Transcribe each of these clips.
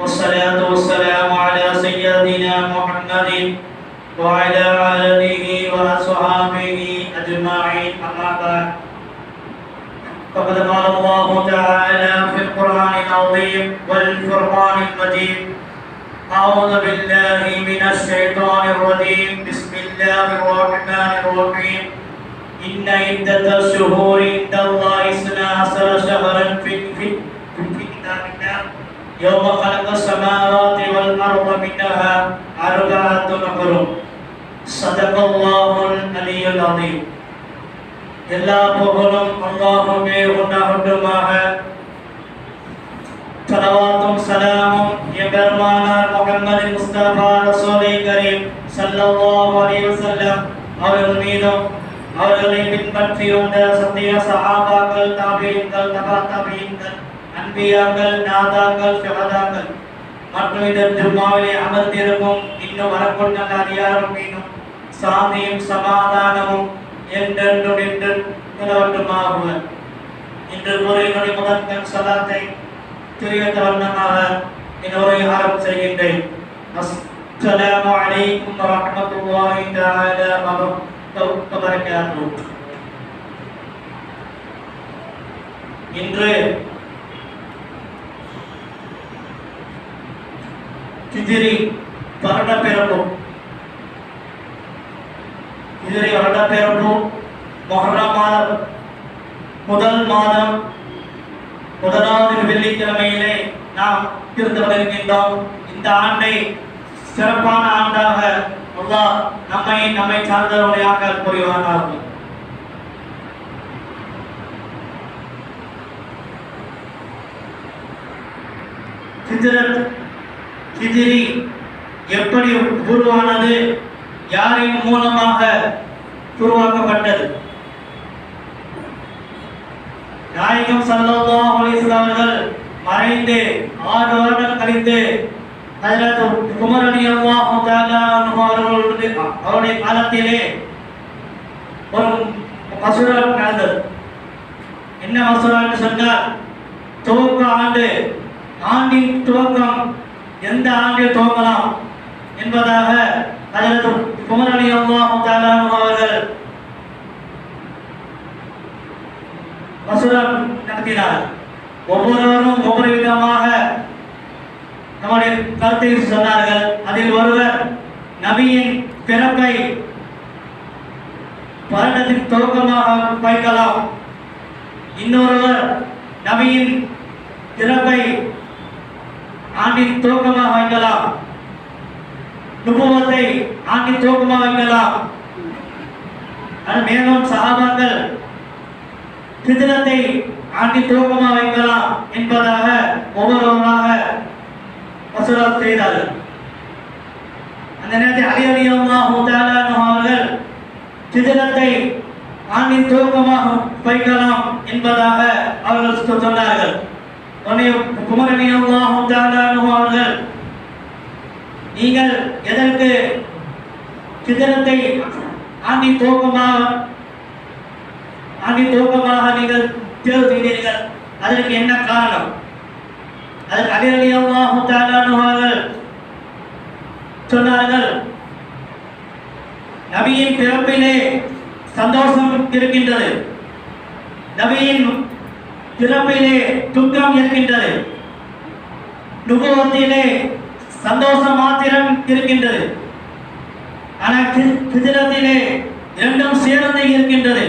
والصلاة والسلام على سيدنا محمد وعلى آله وأصحابه أجمعين. أما بعد فقد قال الله تعالى في القرآن العظيم والفرقان المجيد أعوذ بالله من الشيطان الرجيم. بسم الله الرحمن الرحيم. إن عدة الشهور عند الله اثنا يوم خلق السماوات والأرض منها أربعة حرم صدق الله العلي العظيم எல்லா புகழும் அல்லாஹுமே உண்டாகட்டுமாக சலவாத்தும் சலாமும் எம்பெருமானார் முகமது முஸ்தபா ரசூலை கரீம் ஸல்லல்லாஹு அலைஹி வஸல்லம் அவர்கள் மீதும் அவர்களை பின்பற்றி வந்த சத்திய சஹாபாக்கள் தாபீன்கள் தபா தாபீன்கள் அன்பியாக்கள் நாதாக்கள் ஷஹதாக்கள் மற்றும் இந்த ஜும்மாவிலே அமர்ந்திருக்கும் இன்னும் வரக்கொண்ட அதிகாரம் மீதும் சாந்தியும் சமாதானமும் என்றென்றும் என்று நிலவட்டுமாகுக இன்று முறையினுடைய முதற்கண் சலாத்தை துரியத்த வண்ணமாக என் உரை ஆரம்பம் செய்கின்றேன் அஸ்ஸலாமு அலைக்கும் வரஹ்மத்துல்லாஹி தஆலா வபரகாத்துஹு இன்று ஹிஜ்ரி வருடப்பிறப்பு ஹிஜ்ரி வருடப்பிறப்பு மொஹரம் மாதம் முதல் மாதம் முதலாவது வெள்ளிக்கிழமையிலே நாம் இருந்து வருகின்றோம் இந்த ஆண்டை சிறப்பான ஆண்டாக அல்லாஹ் நம்மை நம்மை சார்ந்தவர்களாக புரிவார்கள் சித்திரத் ஹிஜ்ரி எப்படி உருவானது? யாரின் மூலமாக உருவாக்கப்பட்டது? நாயகம் ஸல்லல்லாஹு அலைஹி அவர்கள் மறைந்து ஆறு வருடம் கழித்து ஹஜரத் உமர் ரலியல்லாஹு தஆலா அவர்களுடைய அவருடைய காலத்திலே ஒரு மசூரா நடந்தது. என்ன மசூரான்னு சொன்னால் துவக்க ஆண்டு ஆண்டின் துவக்கம் எந்த ஆண்டில் துவங்கலாம் என்பதாக ஹஜரத் குமரணி அல்லாஹும் தஆலா அவர்கள் வசூலம் நடத்தினார். ஒவ்வொருவரும் ஒவ்வொரு விதமாக நம்முடைய கருத்தை சொன்னார்கள். அதில் ஒருவர் நபியின் பிறப்பை வருடத்தின் துவக்கமாக வைக்கலாம். இன்னொருவர் நபியின் பிறப்பை ஆண்டின் துவக்கமாக வாங்கலாம் நுபுவத்தை ஆண்டின் துவக்கமாக வாங்கலாம் மேலும் சகாபாக்கள் சித்திரத்தை ஆண்டி துவக்கமா வைக்கலாம் என்பதாக ஒவ்வொருவராக மசூரா செய்தார்கள் அந்த நேரத்தில் அலி அலி அல்லாஹு அவர்கள் சித்திரத்தை ஆண்டின் துவக்கமாக வைக்கலாம் என்பதாக அவர்கள் சொன்னார்கள். அவர்கள் நீங்கள் எதற்கு சிதறத்தை ஆண்டி தோக்கமாக ஆண்டி தோக்கமாக நீங்கள் தேர்வு செய்தீர்கள் அதற்கு என்ன காரணம்? அதற்கு அலி அல்லாஹு சொன்னார்கள் நபியின் பிறப்பிலே சந்தோஷம் இருக்கின்றது. நபியின் பிறப்பிலே துக்கம் இருக்கின்றது. நுபுவத்திலே சந்தோஷம் மாத்திரம் இருக்கின்றது. ஆனால் கிதிரத்திலே இரண்டும் சேர்ந்து இருக்கின்றது.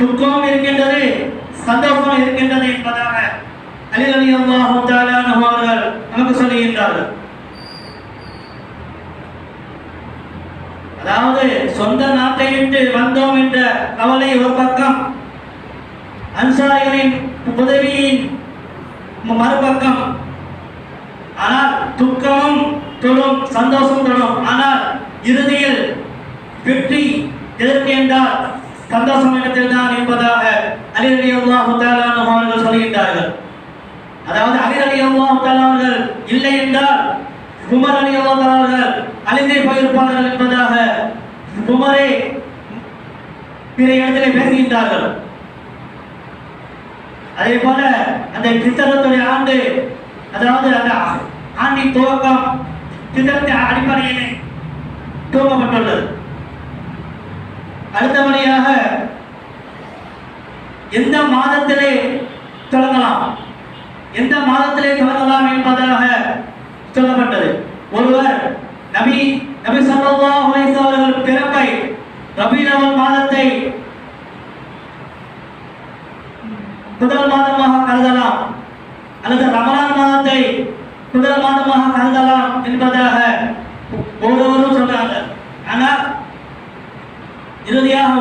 துக்கம் இருக்கின்றது சந்தோஷம் இருக்கின்றது என்பதாக அலி அலி அல்லாஹு அவர்கள் நமக்கு சொல்லுகின்றார்கள். அதாவது சொந்த நாட்டை விட்டு வந்தோம் என்ற கவலை ஒரு பக்கம் அன்சாரிகளின் உதவியின் மறுபக்கம். ஆனால் துக்கமும் தொடும் சந்தோஷம் தொடும். ஆனால் இறுதியில் வெற்றி எதற்கு என்றால் சந்தோஷம் இடத்தில் தான் என்பதாக அலி அல்லாஹு அவர்கள் சொல்கின்றார்கள். அதாவது அலி அல்லாஹு அவர்கள் இல்லை என்றால் குமர் அலி அல்லாஹ் அவர்கள் அழிந்தே போயிருப்பார்கள் என்பதாக குமரே பிற இடத்திலே பேசுகின்றார்கள். அதே போல அந்த கிறிஸ்தவத்துடைய ஆண்டு அதாவது அந்த ஆண்டின் துவக்கம் கித்தரத்தின் அடிப்படையிலே துவக்கப்பட்டுள்ளது. அடுத்தபடியாக எந்த மாதத்திலே தொடங்கலாம்? எந்த மாதத்திலே தொடங்கலாம் என்பதாக சொல்லப்பட்டது. ஒருவர் நபி நபி ஸல்லல்லாஹு அவர்கள் ரபீல் அவல் மாதத்தை முதல் மாதமாக கருதலாம் அல்லது ரமலான் மாதத்தை முதல் மாதமாக கருதலாம் என்பதாக ஒவ்வொருவரும் சொல்றாங்க. ஆனால் இறுதியாக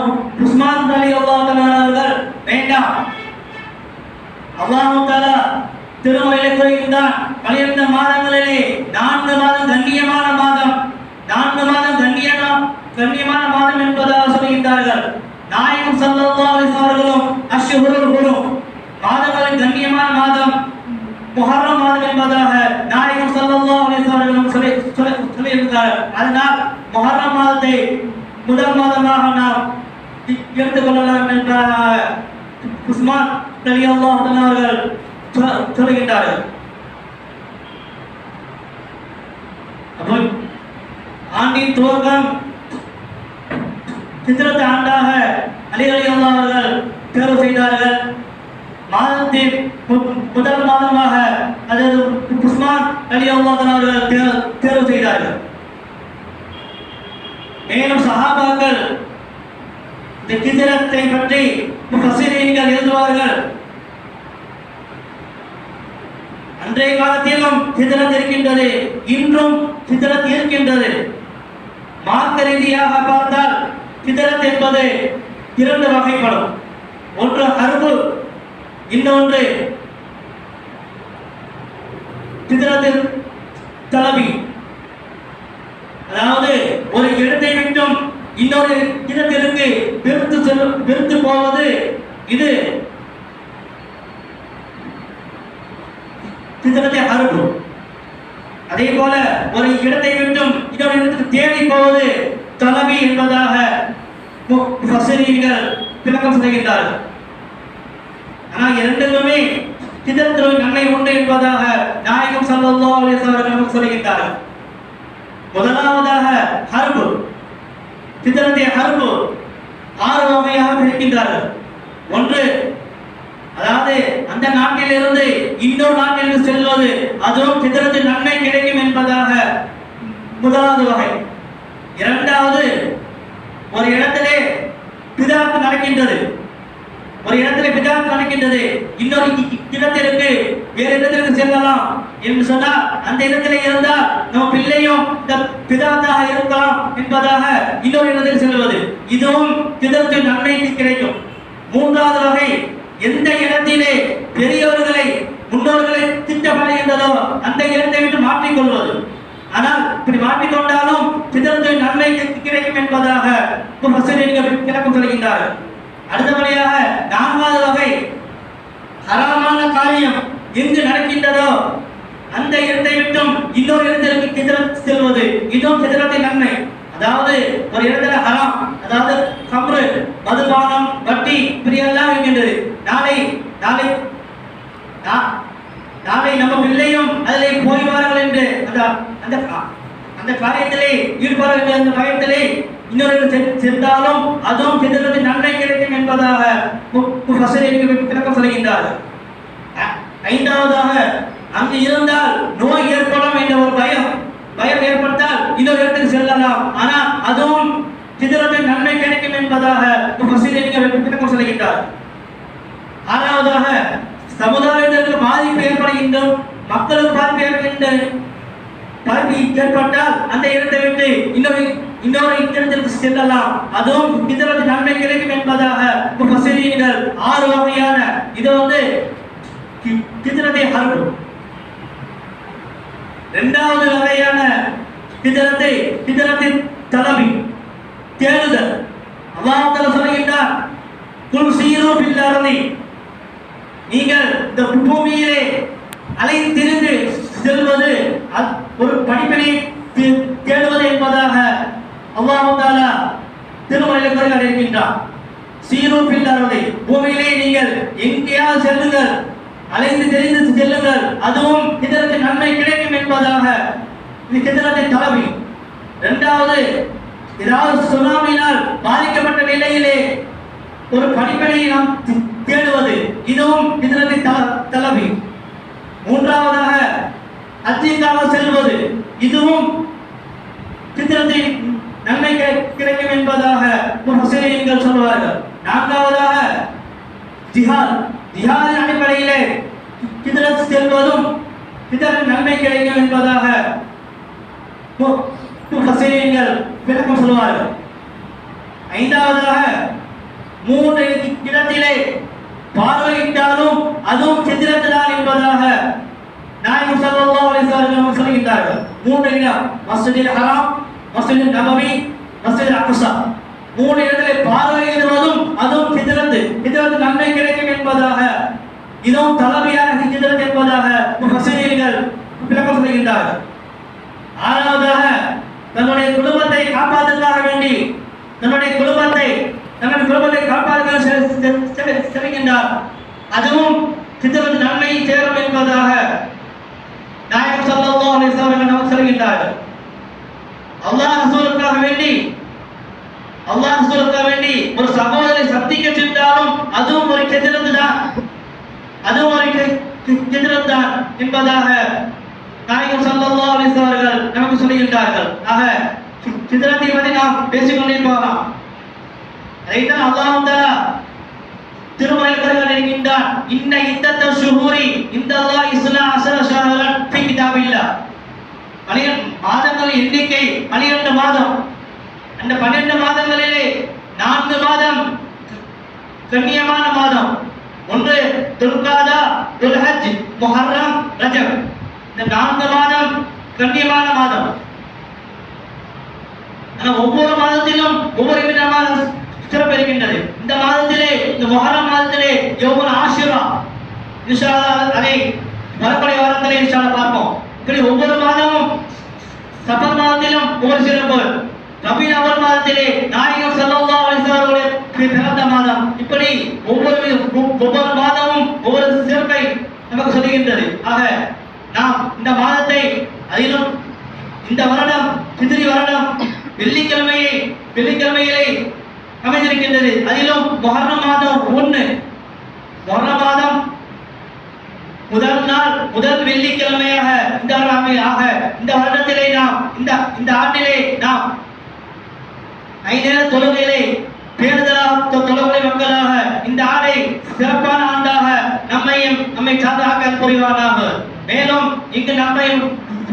உஸ்மான் அலி அல்லாஹ் அவர்கள் வேண்டாம். அல்லாஹு தாலா திருமலையில கூறுகின்றான் பனிரெண்டு மாதங்களிலே நான்கு மாதம் கண்ணியமான மாதம் நான்கு மாதம் கண்ணியமா கண்ணியமான மாதம் என்பதாக சொல்கின்றார்கள். நாயகம் ஸல்லல்லாஹு அலைஹி வஸல்லம் அவர்களும் அஷ்ஹுருல் ஹுரும் மாதங்களின் கண்ணியமான மாதம் முஹர்ரம் மாதம் என்பதாக நாயகம் ஸல்லல்லாஹு அலைஹி வஸல்லம் அவர்களும் சொல்லி சொல்லி சொல்லியிருக்கிறார்கள் அதனால் முஹர்ரம் மாதத்தை முதல் மாதமாக நாம் எடுத்துக்கொள்ளலாம் என்பதாக உஸ்மான் அலி அல்லாஹ் அவர்கள் சொ- சொல்லுகின்றார்கள் அப்போ ஆண்டின் துவக்கம் சித்திரத்து ஆண்டாக அலி அலி அல்லாஹ் அவர்கள் தேர்வு செய்தார்கள் மாதத்தின் மு- முதல் மாதமாக அதாவது உஸ்மான் அலி அல்லாஹ் அவர்கள் தேர்- தேர்வு செய்தார்கள் மேலும் சஹாபாக்கள் இந்த கிதிரத்தை பற்றி முஃபஸ்ஸிரீன்கள் எழுதுவார்கள். அன்றைய காலத்திலும் சிதறத் இருக்கின்றது இன்றும் சிதறத் இருக்கின்றது. மார்க்க ரீதியாக பார்த்தால் சிதறத் என்பது இரண்டு வகைப்படும். ஒன்று ஹர்பு இன்னொன்று சிதறத்தில் தலைவி அதாவது ஒரு இடத்தை விட்டும் இன்னொரு இடத்திற்கு பெருத்து செல்லும் விருத்து போவது இது. சித்திரத்தை அறுப்பு அதே போல ஒரு இடத்தை விட்டும் இன்னொரு இடத்துக்கு தேடி போவது தலைமை என்பதாக ஃபசரீர்கள் விளக்கம் செய்கின்றார்கள் ஆனால் இரண்டுமே சித்திரத்தில் நன்மை உண்டு என்பதாக நாயகம் ஸல்லல்லாஹு அலைஹி அவர்கள் சொல்கின்றார்கள். முதலாவதாக ஹர்பு சித்திரத்தை ஹர்பு ஆறு வகையாக பிரிக்கின்றார்கள் ஒன்று அதாவது அந்த நாட்டிலிருந்து இன்னொரு நாட்டிற்கு செல்வது அதுவும் சித்திரத்தின் நன்மை கிடைக்கும் என்பதாக முதலாவது வகை. இரண்டாவது ஒரு இடத்திலே பிதாப்பு நடக்கின்றது. ஒரு இடத்திலே பிதாப்பு நடக்கின்றது. இன்னொரு இடத்திற்கு வேறு இடத்திற்கு செல்லலாம் என்று சொன்னால் அந்த இடத்திலே இருந்தால் நம்ம பிள்ளை பிதாத்தாக இருக்கலாம் என்பதாக இன்னொரு இடத்தில் செல்வது இதுவும் பிதத்தின் நன்மைக்கு கிடைக்கும். மூன்றாவது வகை எந்த இடத்திலே பெரியவர்களை முன்னோர்களை திட்டப்படுகின்றதோ அந்த இடத்தை விட்டு மாற்றிக்கொள்வது. ஆனால் இப்படி மாற்றிக்கொண்டாலும் பிதத்தின் நன்மை கிடைக்கும் என்பதாக முஃபஸ்ஸிரீன்கள் விளக்கம் சொல்கின்றார்கள். அடுத்தபடியாக நான்காவது வகை ஹராமான காரியம் எங்கு நடக்கின்றதோ அந்த இடத்தை விட்டும் இன்னொரு இடத்திற்கு கிதிரத் செல்வது. இதுவும் கிதிரத்தின் நன்மை. அதாவது ஒரு இடத்துல ஹராம் அதாவது கம்ரு மதுபானம் வட்டி இப்படி எல்லாம் இருக்கின்றது. நாளை நாளை நாளை நம்ம பிள்ளையும் அதில் போய்வார்கள் என்று அந்த அந்த அந்த காரியத்திலே ஈடுபட அந்த பயத்திலே இன்னொரு இடம் சென்றாலும் அதுவும் கிதிரத்தின் நன்மை கிடைக்கும் என்பதாக மு- முஃபஸ்ஸிரீன்கள் விளக்கம் சொல்கின்றார்கள் ஐந்தாவதாக அங்கு இருந்தால் நோய் ஏற்படும் என்ற ஒரு பயம். பயம் ஏற்பட்டால் இன்னொரு இடத்துக்கு செல்லலாம். ஆனால் அதுவும் சிதறத்தின் நன்மை கிடைக்கும் என்பதாக முஃபஸ்ஸிரீன்கள் சொல்கின்றார் ஆறாவதாக சமுதாயத்திற்கு பாதிப்பு ஏற்படுகின்ற மக்களுக்கு பாதிப்பு ஏற்படுகின்ற பாதிப்பு ஏற்பட்டால் அந்த இடத்தை விட்டு இன்னொரு இன்னொரு இடத்திற்கு செல்லலாம். அதுவும் இதற்கு நன்மை கிடைக்கும் என்பதாக ஆறு வகையான இது வந்து கிதிரத்தை ஹர்பு இரண்டாவது வகையான ஹிஜரத்தை ஹிஜரத்தின் தலைமை தேடுதல் அல்லாஹால சொல்கின்றார் குல் சீரோ பில் நீங்கள் இந்த பூமியிலே அலைந்திருந்து செல்வது அது ஒரு படிப்பினை தே- தேடுவது என்பதாக அல்லாஹால தாலா திருமலையில் அறிவிக்கின்றார் சீரோ பில் பூமியிலே நீங்கள் எங்கேயாவது செல்லுங்கள். அலைந்து தெரிந்து செல்லுங்கள். அதுவும் இதற்கு நன்மை கிடைக்கும் என்பதாக இது கிதரத்தின் தலைமை இரண்டாவது ஏதாவது சுனாமியினால் பாதிக்கப்பட்ட நிலையிலே ஒரு படிப்பனையை நாம் தேடுவது. இதுவும் இதரத்தின் தலைமை மூன்றாவதாக அஜிக்காக செல்வது. இதுவும் சித்திரத்தின் நன்மை கிடை- கிடைக்கும் என்பதாக முஃபஸ்ஸிரீன்கள் சொல்வார்கள். நான்காவதாக ஜிஹாத். ஜிஹாதின் அடிப்படையிலே சித்திரத்து செல்வதும் சித்திரத்தின் நன்மை கிடைக்கும் என்பதாக மு- முஃபஸ்ஸிரீன்கள் விளக்கம் சொல்வார்கள் ஐந்தாவதாக மூன்று இடத்திலே பார்வையிட்டாலும் அதுவும் சித்திரத்துதான் என்பதாக நாயகம் ஸல்லல்லாஹு அலைஹி வஸல்லம் சொல்கிறார்கள் மூன்று இடம் மஸ்ஜிதில் ஹராம் மஸ்ஜிதில் நபவி மஸ்ஜிதில் அக்ஸா மூணு இடத்திலே பார்வையிடுவதும் அதுவும் சித்திரத்து சித்திரத்து நன்மை கிடைக்கும் என்பதாக இதுவும் தலைமையான சித்திரத்து என்பதாக முஃபஸ்ஸிரீன்கள் விளக்கம் சொல்கின்றார்கள். ஆறாவதாக தன்னுடைய குடும்பத்தை காப்பாற்றுவதாக வேண்டி தன்னுடைய குடும்பத்தை தன்னுடைய குடும்பத்தை காப்பாற்ற செல்கின்றார். அதுவும் சித்தவன் நன்மை சேரும் என்பதாக நாயகம் ஸல்லல்லாஹு நமக்கு சொல்கின்றார்கள். அல்லாஹ் ரசூலுக்காக வேண்டி அல்லாஹ் ரசூலுக்காக வேண்டி ஒரு சகோதரை சந்திக்க சென்றாலும் அதுவும் ஒரு கெதிரந்துதான் அதுவும் ஒரு கெதிரந்தான் என்பதாக நாயகம் சல்லா அலிசவர்கள் நமக்கு சொல்லுகின்றார்கள் ஆக சித்திரத்தை பற்றி நாம் பேசிக்கொண்டே போகலாம் அதைத்தான் அல்லாஹ் தஆலா திருமலை கருங்கள் இருக்கின்றான். இன்ன இந்த சுகூரி இந்த அல்லாஹ் இஸ்லா அசர ஷஹரன் ஃபி கிதாபில்லா. பனிரெண்டு மாதங்கள் எண்ணிக்கை பனிரெண்டு மாதம். அந்த பன்னெண்டு மாதங்களிலே நான்கு மாதம் கண்ணியமான மாதம். ஒன்று துர்காதா துல்ஹஜ் முஹர்ரம் ரஜப். இந்த நான்கு மாதம் கண்ணியமான மாதம். ஒவ்வொரு மாதத்திலும் ஒவ்வொரு விதமான சிறப்பு இருக்கின்றது. இந்த மாதத்திலே இந்த மொஹரம் மாதத்திலே யோகன் ஆசிரா இன்ஷா அதை வரக்கூடிய வாரத்திலே இன்ஷா பார்ப்போம். இப்படி ஒவ்வொரு மாதமும் சபர் மாதத்திலும் ஒவ்வொரு சிறப்பு. ரபீல் அவல் மாதத்திலே நாயகம் ஸல்லல்லாஹு அலைஹி வஸல்லம் பிறந்த மாதம். இப்படி ஒவ்வொரு ஒவ்வொரு மாதமும் ஒவ்வொரு சிறப்பை நமக்கு சொல்லுகின்றது. ஆக நாம் இந்த மாதத்தை அதிலும் இந்த வருடம் சிதிரி வருடம் வெள்ளிக்கிழமையை வெள்ளிக்கிழமையிலே அமைந்திருக்கின்றது. அதிலும் மொஹர்ண மாதம் ஒன்று. மொஹர்ண மாதம் முதல் நாள் முதல் வெள்ளிக்கிழமையாக இந்த ஆக இந்த வருடத்திலே நாம் இந்த இந்த ஆண்டிலே நாம் ஐநேர தொழுகையிலே பேருதலாக தொழுகை மக்களாக இந்த ஆடை சிறப்பான ஆண்டாக நம்மையும் நம்மை சார்ந்தாக்க புரிவானாக மேலும் இங்கு நம்மையும்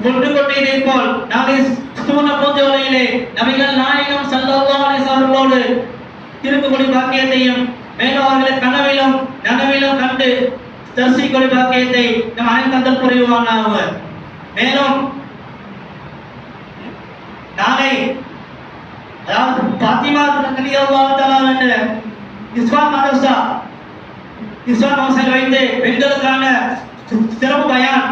கொண்டு கொண்டே போல் நாளை சூன பூஜையிலே நபிகள் நாயகம் ஸல்லல்லாஹு அலைஹி அவர்களோடு பாக்கியத்தையும் மேலும் அவர்களை கனவிலும் நனவிலும் கண்டு தரிசிக்கொடி பாக்கியத்தை நம் அனைத்தந்தல் புரிவானாக. மேலும் நாளை அதாவது பாத்திமா ரலியல்லாஹு தஆலா என்ற இஸ்லாம் மதரசா இஸ்லாம் மதரசாவில் வைத்து பெண்களுக்கான சிறப்பு பயான்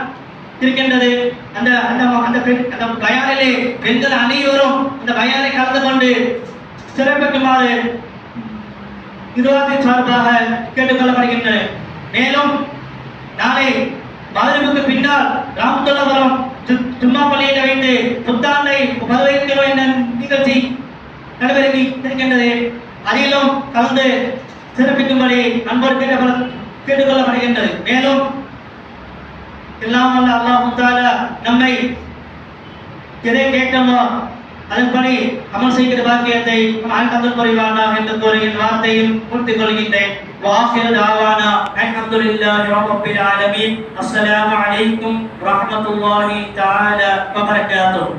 இருக்கின்றது. அந்த அந்த அந்த பெண் அந்த பயானிலே பெண்கள் அனைவரும் அந்த பயானை கலந்து கொண்டு சிறப்பிக்குமாறு நிர்வாகத்தின் சார்பாக கேட்டுக்கொள்ளப்படுகின்றன மேலும் நாளை மதுரைக்கு பின்னால் ராமத்துல்லபுரம் சும்மா பள்ளியில் வைத்து புத்தாண்டை வரவேற்கிறோம் என்ற நிகழ்ச்சி நடைபெறி இருக்கின்றது. அதிலும் கலந்து சிறப்பிக்கும்படி அன்பர் கேட்டுக்கொள்ள கேட்டுக்கொள்ளப்படுகின்றது. மேலும் எல்லாம் வல்ல அல்லாஹ் தாலா நம்மை எதை கேட்டோமோ அதன்படி அமல் செய்கிற பாக்கியத்தை நான் ஆழ்ந்தல் புரிவானாக என்று கூறுகின்ற வார்த்தையும் பூர்த்தி கொள்கின்றேன். வாசிர தாவானா அல்ஹம்துலில்லாஹி ரப்பில் ஆலமீன். அஸ்ஸலாமு அலைக்கும் வரஹ்மத்துல்லாஹி தஆலா வபரகாத்துஹு.